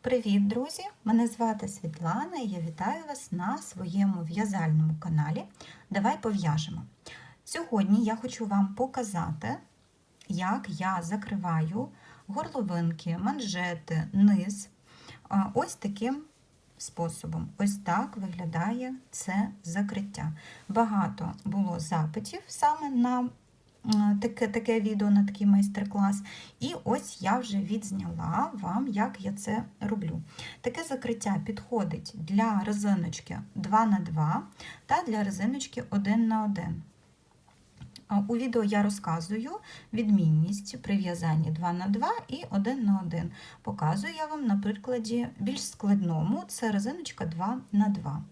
Привіт, друзі! Мене звати Світлана і я вітаю вас на своєму в'язальному каналі Давай пов'яжемо. Сьогодні я хочу вам показати, як я закриваю горловинки, манжети, низ ось таким способом. Ось так виглядає це закриття. Багато було запитів саме на таке, таке відео, на такий майстер-клас. І ось я вже відзняла вам, як я це роблю. Таке закриття підходить для резиночки 2х2 та для резиночки 1х1. У відео я розказую відмінність при в'язанні 2 на 2 і 1 на 1. Показую я вам на прикладі більш складному, це резиночка 2 на 2.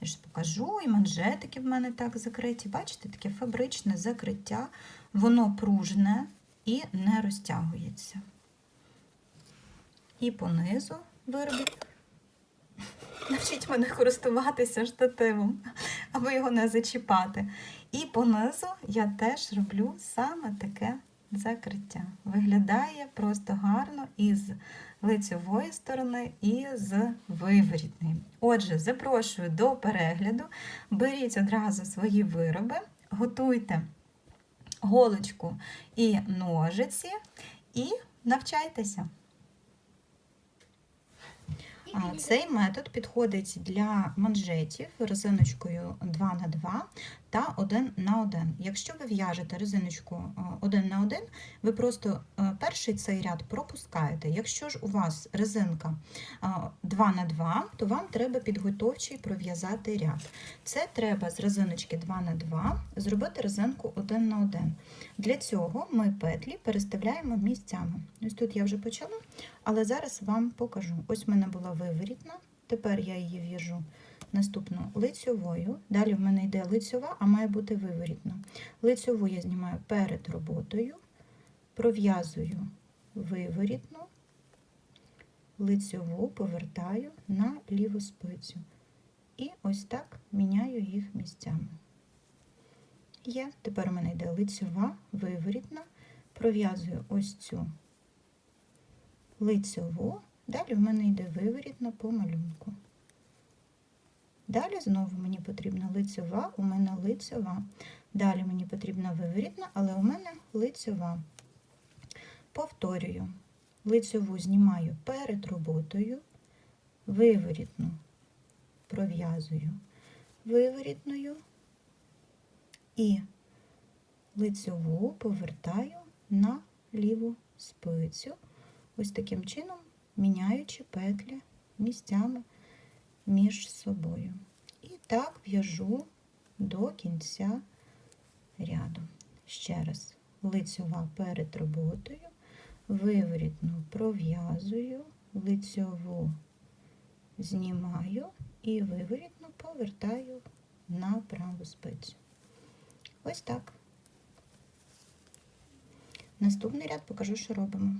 Я ж покажу, і манжетики в мене так закриті. Бачите, таке фабричне закриття, воно пружне і не розтягується. І понизу виробіть. Навчіть мене користуватися штативом, аби його не зачіпати. І понизу я теж роблю саме таке закриття. Виглядає просто гарно і з лицевої сторони, і з виворітної. Отже, запрошую до перегляду. Беріть одразу свої вироби, готуйте голочку і ножиці, і навчайтеся. Цей метод підходить для манжетів резиночкою 2 на 2 та 1 на 1. Якщо ви в'яжете резиночку 1 на 1, ви просто е, перший цей ряд пропускаєте. Якщо ж у вас резинка 2 на 2, то вам треба підготовчий пров'язати ряд. Це треба з резиночки 2 на 2 зробити резинку 1 на 1. Для цього ми петлі переставляємо місцями. Ось тут я вже почала, але зараз вам покажу. Ось в мене була виворітна, тепер я її в'яжу наступну лицьовою. Далі в мене йде лицьова, а має бути виворітна. Лицьову я знімаю перед роботою, пров'язую виворітну, лицьову повертаю на ліву спицю. І ось так міняю їх місцями. Є, тепер у мене йде лицьова, виворітна, пров'язую ось цю лицьову, далі в мене йде виворітна по малюнку. Далі знову мені потрібна лицьова, у мене лицьова. Далі мені потрібна виворітна, але у мене лицьова. Повторюю, лицьову знімаю перед роботою, виворітну пров'язую виворітною і лицьову повертаю на ліву спицю, ось таким чином міняючи петлі місцями між собою. І так в'яжу до кінця ряду. Ще раз, лицьова перед роботою, виворітну пров'язую, лицьову знімаю і виворітну повертаю на праву спицю. Ось так. Наступний ряд покажу, що робимо.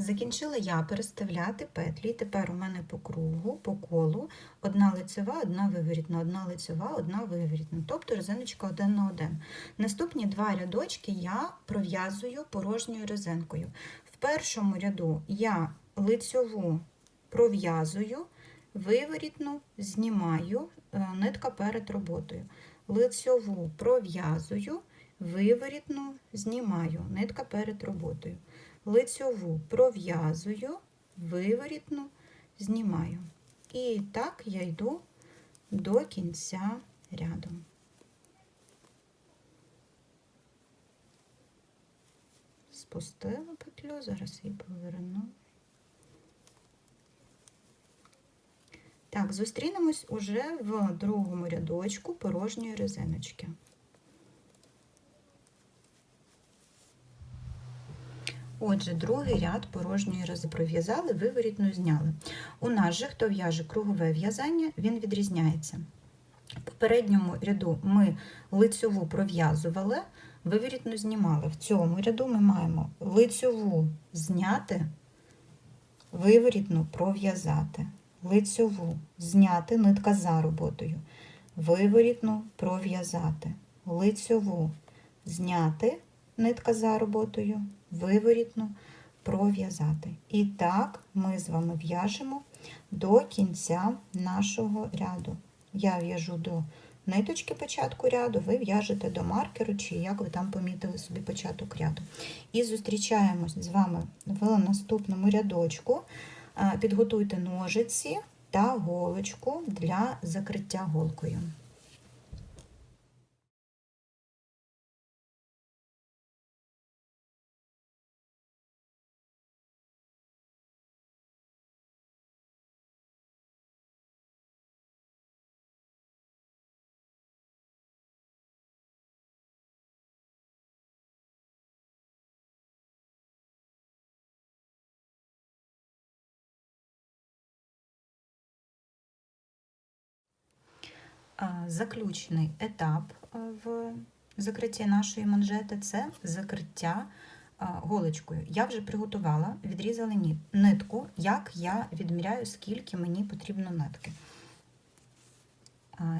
Закінчила я переставляти петлі. Тепер у мене по кругу, по колу, одна лицева, одна виворітна, одна лицева, одна виворітна, тобто резиночка один на один. Наступні два рядочки я пров'язую порожньою резинкою. В першому ряду я лицьову пров'язую, виворітну знімаю, е, нитка перед роботою. Лицьову пров'язую, виворітну знімаю, нитка перед роботою лицьову пров'язую, виворітну знімаю. І так я йду до кінця ряду. Спустила петлю, зараз її поверну. Так, зустрінемось уже в другому рядочку порожньої резиночки. Отже, другий ряд порожньої рази пров'язали, виворітну зняли. У нас же, хто в'яже кругове в'язання, він відрізняється. В попередньому ряду ми лицьову пров'язували, виворітну знімали. В цьому ряду ми маємо лицьову зняти, виворітну пров'язати, лицьову зняти нитка за роботою, виворітну пров'язати, лицьову зняти нитка за роботою, виворітну пров'язати. І так ми з вами в'яжемо до кінця нашого ряду. Я в'яжу до ниточки початку ряду, ви в'яжете до маркеру, чи як ви там помітили собі початок ряду. І зустрічаємось з вами в наступному рядочку. Е, Підготуйте ножиці та голочку для закриття голкою. Заключний етап е, в закритті нашої манжети це закриття голочкою. Я вже приготувала, відрізала нитку, як я відміряю, скільки мені потрібно нитки.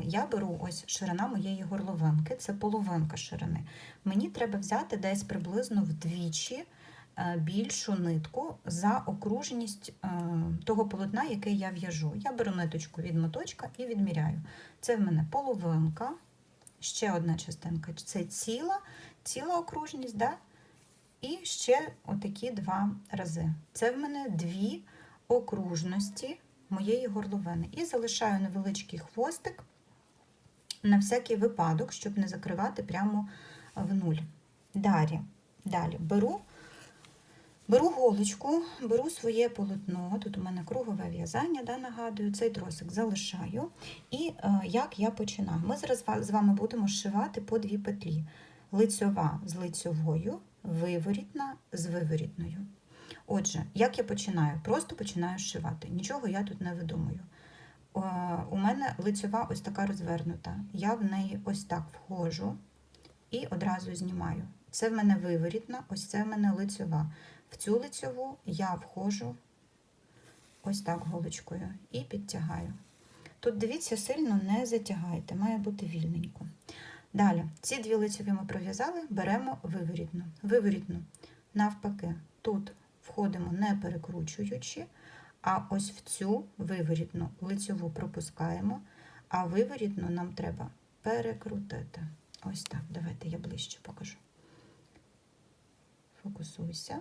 Я беру ось ширина моєї горловинки, це половинка ширини. Мені треба взяти десь приблизно вдвічі е, більшу нитку за окружність е, того полотна, яке я в'яжу. Я беру ниточку від моточка і відміряю. Це в мене половинка, ще одна частинка це ціла, ціла окружність, да? і ще отакі два рази. Це в мене дві окружності моєї горловини. І залишаю невеличкий хвостик на всякий випадок, щоб не закривати прямо в нуль. Далі, далі беру. Беру голочку, беру своє полотно, тут у мене кругове в'язання, да, нагадую, цей тросик залишаю. І е, як я починаю? Ми зараз з вами будемо зшивати по дві петлі. Лицьова з лицьовою, виворітна з виворітною. Отже, як я починаю? Просто починаю зшивати. Нічого я тут не видумую. Е, У мене лицьова ось така розвернута. Я в неї ось так входжу і одразу знімаю. Це в мене виворітна, ось це в мене лицьова. В цю лицьову я входжу ось так голочкою і підтягаю. Тут, дивіться, сильно не затягайте, має бути вільненько. Далі, ці дві лицьові ми пров'язали, беремо виворітну. Виворітну, навпаки, тут входимо не перекручуючи, а ось в цю виворітну лицьову пропускаємо, а виворітну нам треба перекрутити. Ось так, давайте я ближче покажу. Фокусуйся.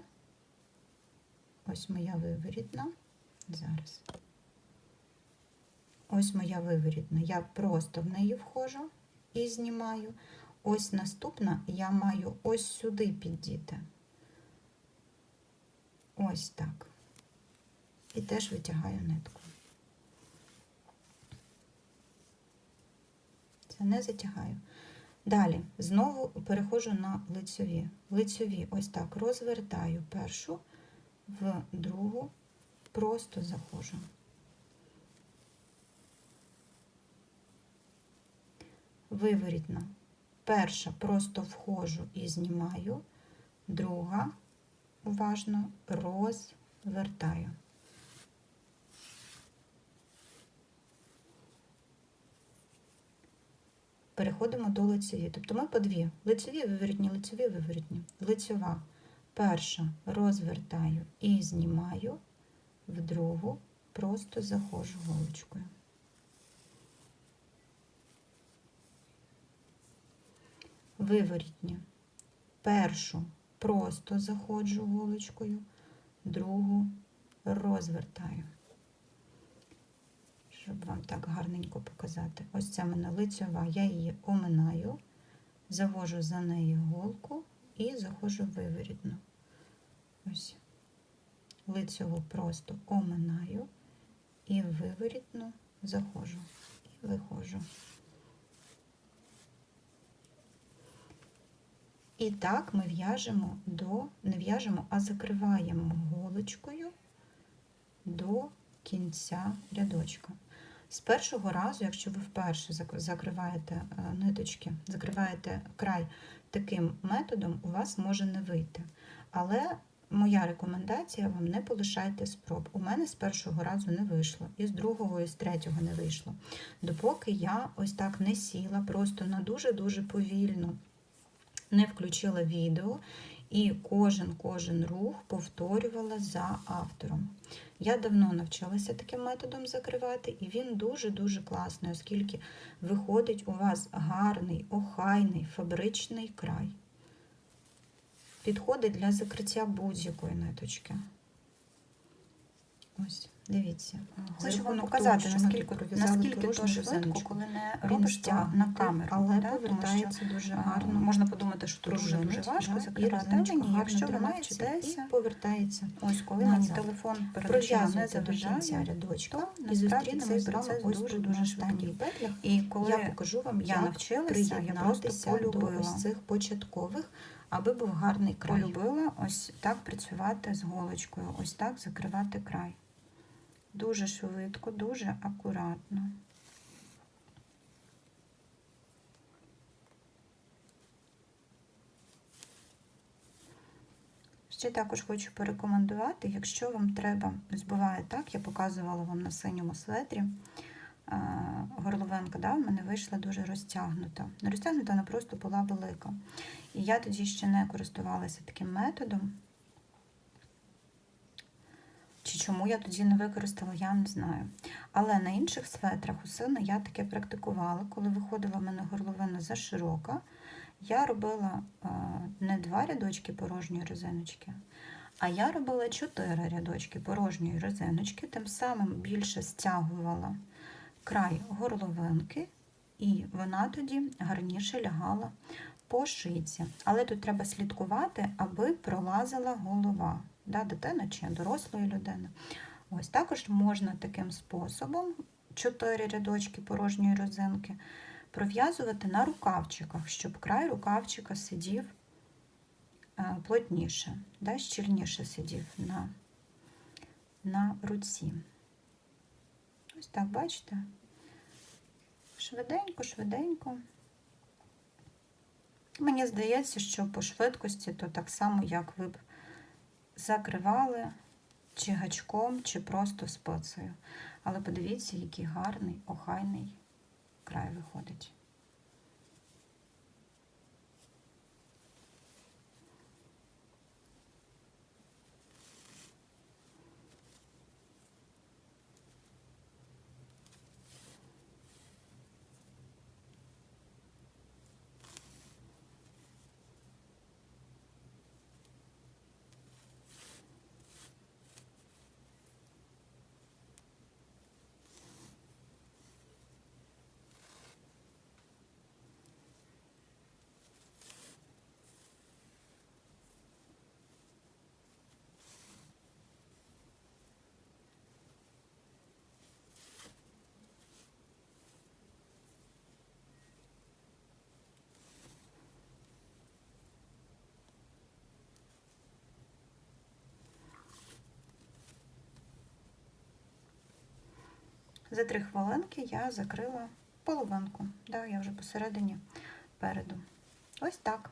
Ось моя виворітна. Зараз. Ось моя виворітна. Я просто в неї входжу і знімаю. Ось наступна я маю ось сюди піддіти. Ось так. І теж витягаю нитку. Це не затягаю. Далі знову переходжу на лицьові. Лицьові ось так розвертаю першу, в другу просто заходжу. Виворітна. Перша просто входжу і знімаю, друга уважно розвертаю. Переходимо до лицеві. Тобто ми по дві. Лицеві, виворітні, лицеві, виворітні. Лицьова. Перша розвертаю і знімаю, в другу просто заходжу голочкою. Виворітні. Першу просто заходжу голочкою, другу розвертаю. Щоб вам так гарненько показати. Ось ця мене лицьова, я її оминаю, завожу за неї голку і заходжу виворітно. Ось лицьову просто оминаю і виворітно заходжу і виходжу. І так ми в'яжемо до, не в'яжемо, а закриваємо голочкою до кінця рядочка. З першого разу, якщо ви вперше закриваєте е, ниточки, закриваєте край таким методом, у вас може не вийти. Але моя рекомендація вам не полишайте спроб. У мене з першого разу не вийшло, і з другого, і з третього не вийшло. Допоки я ось так не сіла, просто на дуже-дуже повільно не включила відео і кожен кожен рух повторювала за автором. Я давно навчилася таким методом закривати, і він дуже-дуже класний, оскільки виходить у вас гарний, охайний, фабричний край. Підходить для закриття будь-якої ниточки. Ось, дивіться. Хочу вам показати, ми наскільки, наскільки порожню швидко, коли не Він робиш це на камеру. але да, тому повертається що, дуже гарно. Можна подумати, що тут дуже, дуже важко да, закривати. резиночка Але ні, якщо навчитеся, і повертається. ось коли назад. мені телефон очима до кінця рядочка то і зустрінемось з процес ось дуже дуже на швидкий. петлях. І коли Я покажу вам, я навчилася, я просто полюбила. ось цих початкових, аби був гарний край. полюбила ось так працювати з голочкою, ось так закривати край. Дуже швидко, дуже акуратно. Ще також хочу порекомендувати, якщо вам треба, ось так, я показувала вам на синьому светрі, горловинка да, в мене вийшла дуже розтягнута. Не розтягнута, вона просто була велика. І я тоді ще не користувалася таким методом. Чи чому я тоді не використала, я не знаю. Але на інших светрах у сина я таке практикувала, коли виходила в мене горловина заширока, я робила е, не два рядочки порожньої резиночки, а я робила чотири рядочки порожньої резиночки, тим самим більше стягувала край горловинки, і вона тоді гарніше лягала по шиці. Але тут треба слідкувати, аби пролазила голова да, дитини чи дорослої людини. Ось також можна таким способом чотири рядочки порожньої резинки пров'язувати на рукавчиках, щоб край рукавчика сидів е, плотніше, да, щільніше сидів на, на руці. Ось так, бачите? Швиденько, швиденько. Мені здається, що по швидкості то так само, як ви б закривали чи гачком, чи просто спицею. Але подивіться, який гарний, охайний край виходить. За три хвилинки я закрила половинку. Да, я вже посередині переду. Ось так.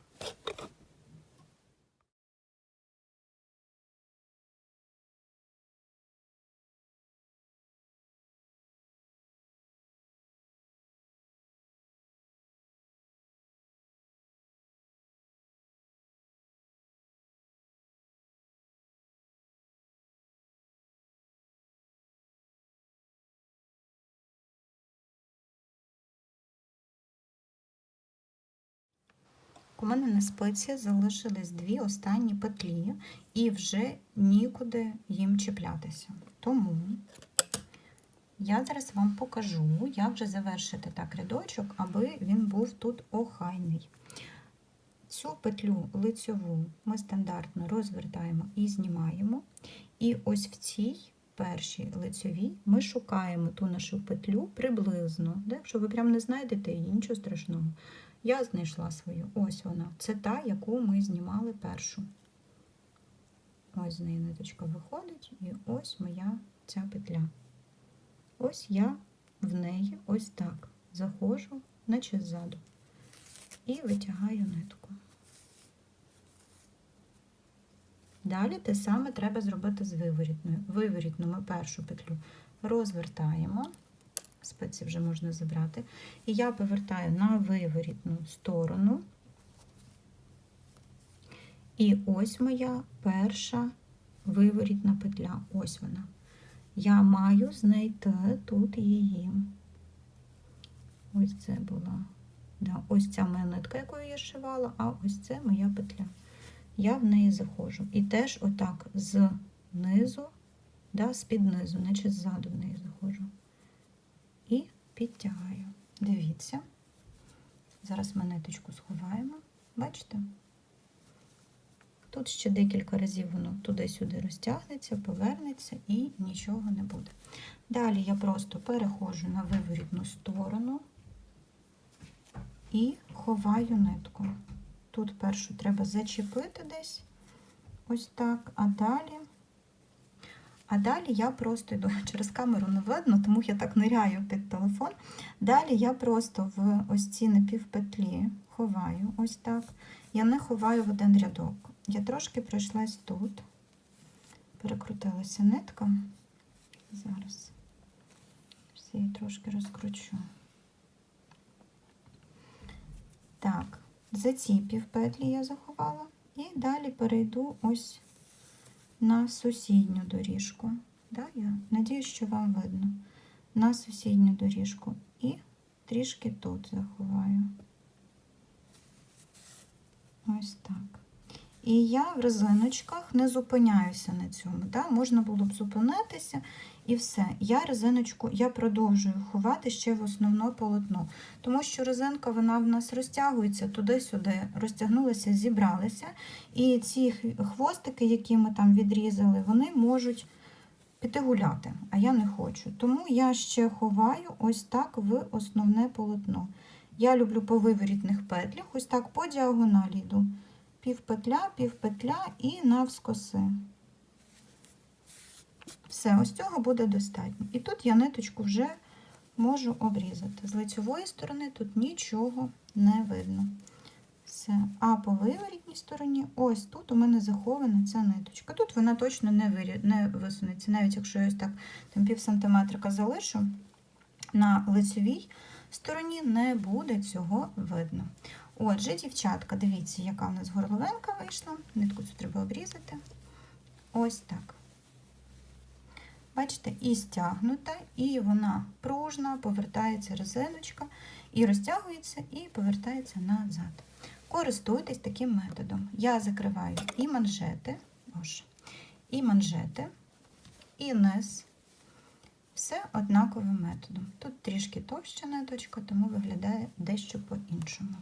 У мене на спиці залишились дві останні петлі, і вже нікуди їм чіплятися. Тому я зараз вам покажу, як же завершити так рядочок, аби він був тут охайний. Цю петлю лицьову ми стандартно розвертаємо і знімаємо. І ось в цій першій лицьовій ми шукаємо ту нашу петлю приблизно. Якщо ви прям не знайдете її, нічого страшного. Я знайшла свою. Ось вона. Це та, яку ми знімали першу. Ось з неї ниточка виходить, і ось моя ця петля. Ось я в неї ось так заходжу, наче ззаду, і витягаю нитку. Далі те саме треба зробити з виворітною. Виворітну ми першу петлю розвертаємо спиці вже можна забрати. І я повертаю на виворітну сторону І ось моя перша виворітна петля. Ось вона. Я маю знайти тут її. Ось це була. Да, ось ця моя нитка, якою я шивала, а ось це моя петля. Я в неї заходжу. І теж отак знизу, да, з-під низу, наче ззаду в неї заходжу. Підтягаю. Дивіться. Зараз ми ниточку сховаємо. Бачите? Тут ще декілька разів воно туди-сюди розтягнеться, повернеться і нічого не буде. Далі я просто переходжу на виворітну сторону і ховаю нитку. Тут першу треба зачепити десь, ось так, а далі. А далі я просто йду через камеру не видно, тому я так ниряю під телефон. Далі я просто в ось ці напівпетлі ховаю, ось так. Я не ховаю в один рядок. Я трошки пройшлась тут, перекрутилася нитка. Зараз все її трошки розкручу. Так, за ці півпетлі я заховала, і далі перейду ось на сусідню доріжку. Да, я надіюсь, що вам видно. На сусідню доріжку і трішки тут заховаю. Ось так. І я в резиночках не зупиняюся на цьому. Да? Можна було б зупинитися і все. Я резиночку я продовжую ховати ще в основне полотно, тому що резинка вона в нас розтягується туди-сюди, розтягнулася, зібралася. І ці хвостики, які ми там відрізали, вони можуть піти гуляти, а я не хочу. Тому я ще ховаю ось так в основне полотно. Я люблю по виворітних петлях, ось так по діагоналі йду. Півпетля, півпетля і навскоси. Все, ось цього буде достатньо. І тут я ниточку вже можу обрізати. З лицевої сторони тут нічого не видно. Все. А по виворітній стороні, ось тут у мене захована ця ниточка. Тут вона точно не, вирі... не висунеться, навіть якщо я ось так там пів сантиметрика залишу, на лицевій стороні не буде цього видно. Отже, дівчатка, дивіться, яка в нас горловинка вийшла. Нитку цю треба обрізати. Ось так. Бачите, і стягнута, і вона пружна, повертається резиночка, і розтягується, і повертається назад. Користуйтесь таким методом. Я закриваю і манжети, ось, і манжети, і низ. Все однаковим методом. Тут трішки товща ниточка, тому виглядає дещо по-іншому.